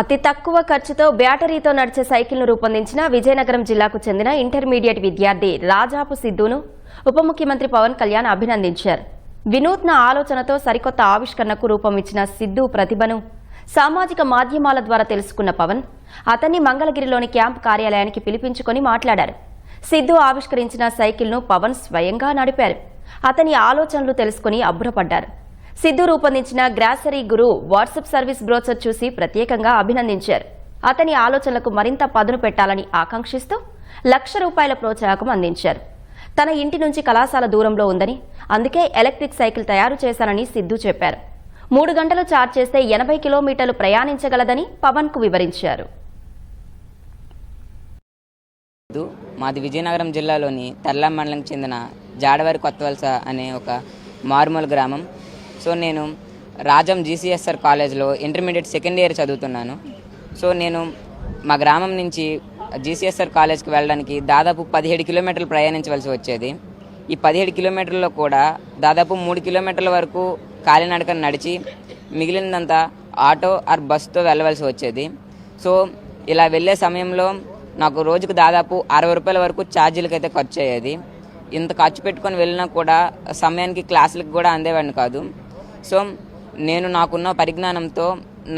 అతి తక్కువ ఖర్చుతో బ్యాటరీతో నడిచే సైకిల్ను రూపొందించిన విజయనగరం జిల్లాకు చెందిన ఇంటర్మీడియట్ విద్యార్థి రాజాపు సిద్ధును ఉప ముఖ్యమంత్రి పవన్ కళ్యాణ్ అభినందించారు. వినూత్న ఆలోచనతో సరికొత్త ఆవిష్కరణకు రూపం ఇచ్చిన సిద్ధు ప్రతిభను సామాజిక మాధ్యమాల ద్వారా తెలుసుకున్న పవన్ అతన్ని మంగళగిరిలోని క్యాంప్ కార్యాలయానికి పిలిపించుకొని మాట్లాడారు. సిద్ధు ఆవిష్కరించిన సైకిల్ను పవన్ స్వయంగా నడిపారు. అతని ఆలోచనలు తెలుసుకుని అబ్బురపడ్డారు. సిద్ధు రూపొందించిన grocery Guru WhatsApp service brochure చూసి ప్రత్యేకంగా అభినందించారు. అతని ఆలోచనలకు మరింత పదును పెట్టాలని ఆకాంక్షిస్తూ లక్ష రూపాయల ప్రోత్సాహకం అందించారు. తన ఇంటి నుంచి కళాశాల దూరంలో ఉందని అందుకే ఎలక్ట్రిక్ సైకిల్ తయారు చేశానని సిద్ధు చెప్పారు. మూడు గంటలు చార్జ్ చేస్తే ఎనభై కిలోమీటర్లు ప్రయాణించగలదని పవన్కు వివరించారు మాది విజయనగరం జిల్లాలోని తర్లా మండలంకి చెందిన జాడవారి కొత్తవలస అనే ఒక మారుమూల గ్రామం. సో నేను రాజం జీసీఎస్ఆర్ కాలేజ్లో ఇంటర్మీడియట్ సెకండ్ ఇయర్ చదువుతున్నాను. సో నేను మా గ్రామం నుంచి జీసీఎస్ఆర్ కాలేజ్కి వెళ్ళడానికి దాదాపు పదిహేడు కిలోమీటర్లు ప్రయాణించవలసి వచ్చేది. ఈ పదిహేడు కిలోమీటర్లలో కూడా దాదాపు మూడు కిలోమీటర్ల వరకు కాలినడకను నడిచి మిగిలినంతా ఆటో ఆర్ బస్సుతో వెళ్ళవలసి వచ్చేది. సో ఇలా వెళ్ళే సమయంలో నాకు రోజుకు దాదాపు అరవై రూపాయల వరకు ఛార్జీలకి అయితే ఖర్చు అయ్యేది ఇంత ఖర్చు పెట్టుకొని వెళ్ళినా కూడా సమయానికి క్లాసులకు కూడా అందేవాడిని కాదు. సో నేను నాకున్న పరిజ్ఞానంతో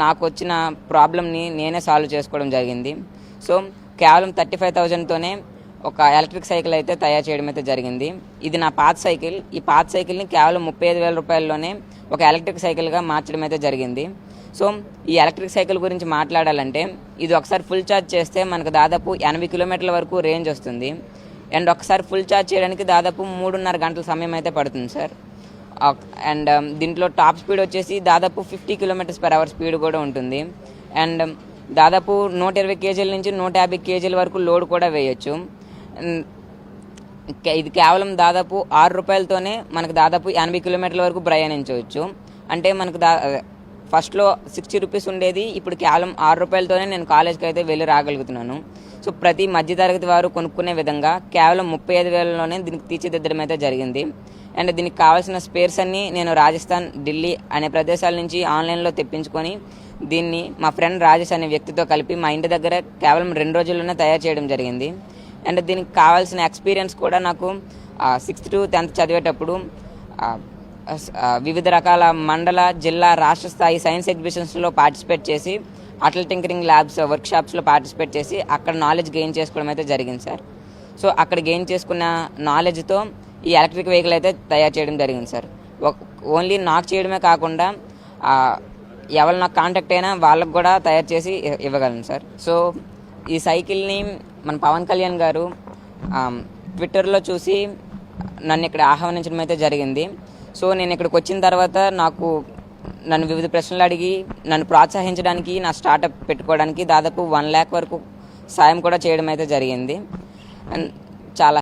నాకు వచ్చిన ప్రాబ్లమ్ని నేనే సాల్వ్ చేసుకోవడం జరిగింది. సో కేవలం థర్టీ ఫైవ్ థౌజండ్తోనే ఒక ఎలక్ట్రిక్ సైకిల్ అయితే తయారు చేయడం అయితే జరిగింది. ఇది నా పాత సైకిల్. ఈ పాత సైకిల్ని కేవలం ముప్పై ఐదు వేల రూపాయల్లోనే ఒక ఎలక్ట్రిక్ సైకిల్గా మార్చడం అయితే జరిగింది. సో ఈ ఎలక్ట్రిక్ సైకిల్ గురించి మాట్లాడాలంటే ఇది ఒకసారి ఫుల్ ఛార్జ్ చేస్తే మనకు దాదాపు ఎనభై కిలోమీటర్ల వరకు రేంజ్ వస్తుంది. అండ్ ఒకసారి ఫుల్ ఛార్జ్ చేయడానికి దాదాపు మూడున్నర గంటల సమయం అయితే పడుతుంది సార్. అండ్ um, దీంట్లో టాప్ స్పీడ్ వచ్చేసి దాదాపు fifty kilometres per hour speed కూడా ఉంటుంది. అండ్ um, దాదాపు నూట ఇరవై కేజీల నుంచి నూట యాభై కేజీల వరకు లోడ్ కూడా వేయచ్చు. ఇది కేవలం దాదాపు ఆరు రూపాయలతోనే మనకు దాదాపు ఎనభై కిలోమీటర్ల వరకు ప్రయాణించవచ్చు. అంటే మనకు దా ఫస్ట్లో సిక్స్టీ రూపీస్ ఉండేది. ఇప్పుడు కేవలం ఆరు రూపాయలతోనే నేను కాలేజ్కి అయితే వెళ్ళి రాగలుగుతున్నాను. సో ప్రతి మధ్యతరగతి వారు కొనుక్కునే విధంగా కేవలం ముప్పై ఐదు వేలలోనే దీనికి తీర్చిదిద్దడం అయితే జరిగింది. అండ్ దీనికి కావాల్సిన స్పేర్స్ అన్ని నేను రాజస్థాన్ ఢిల్లీ అనే ప్రదేశాల నుంచి ఆన్లైన్లో తెప్పించుకొని దీన్ని మా ఫ్రెండ్ రాజేష్ అనే వ్యక్తితో కలిపి మా ఇంటి దగ్గర కేవలం రెండు రోజుల్లోనే తయారు చేయడం జరిగింది. అండ్ దీనికి కావాల్సిన ఎక్స్పీరియన్స్ కూడా నాకు సిక్స్త్ టు టెన్త్ చదివేటప్పుడు వివిధ రకాల మండల జిల్లా రాష్ట్ర స్థాయి సైన్స్ ఎగ్జిబిషన్స్లో పార్టిసిపేట్ చేసి అటల్ టింకరింగ్ ల్యాబ్స్ వర్క్షాప్స్లో పార్టిసిపేట్ చేసి అక్కడ నాలెడ్జ్ గెయిన్ చేసుకోవడం అయితే జరిగింది సార్. సో అక్కడ గెయిన్ చేసుకున్న నాలెడ్జ్తో ఈ ఎలక్ట్రిక్ వెహికల్ అయితే తయారు చేయడం జరిగింది సార్. ఓన్లీ నాకు చేయడమే కాకుండా ఎవరు నాకు కాంటాక్ట్ అయినా వాళ్ళకు కూడా తయారు చేసి ఇవ్వగలను సార్. సో ఈ సైకిల్ని మన పవన్ కళ్యాణ్ గారు ట్విట్టర్లో చూసి నన్ను ఇక్కడ ఆహ్వానించడం అయితే జరిగింది. సో నేను ఇక్కడికి వచ్చిన తర్వాత నాకు నన్ను వివిధ ప్రశ్నలు అడిగి నన్ను ప్రోత్సహించడానికి నా స్టార్టప్ పెట్టుకోవడానికి దాదాపు వన్ ల్యాక్ వరకు సాయం కూడా చేయడం అయితే జరిగింది. అండ్ చాలా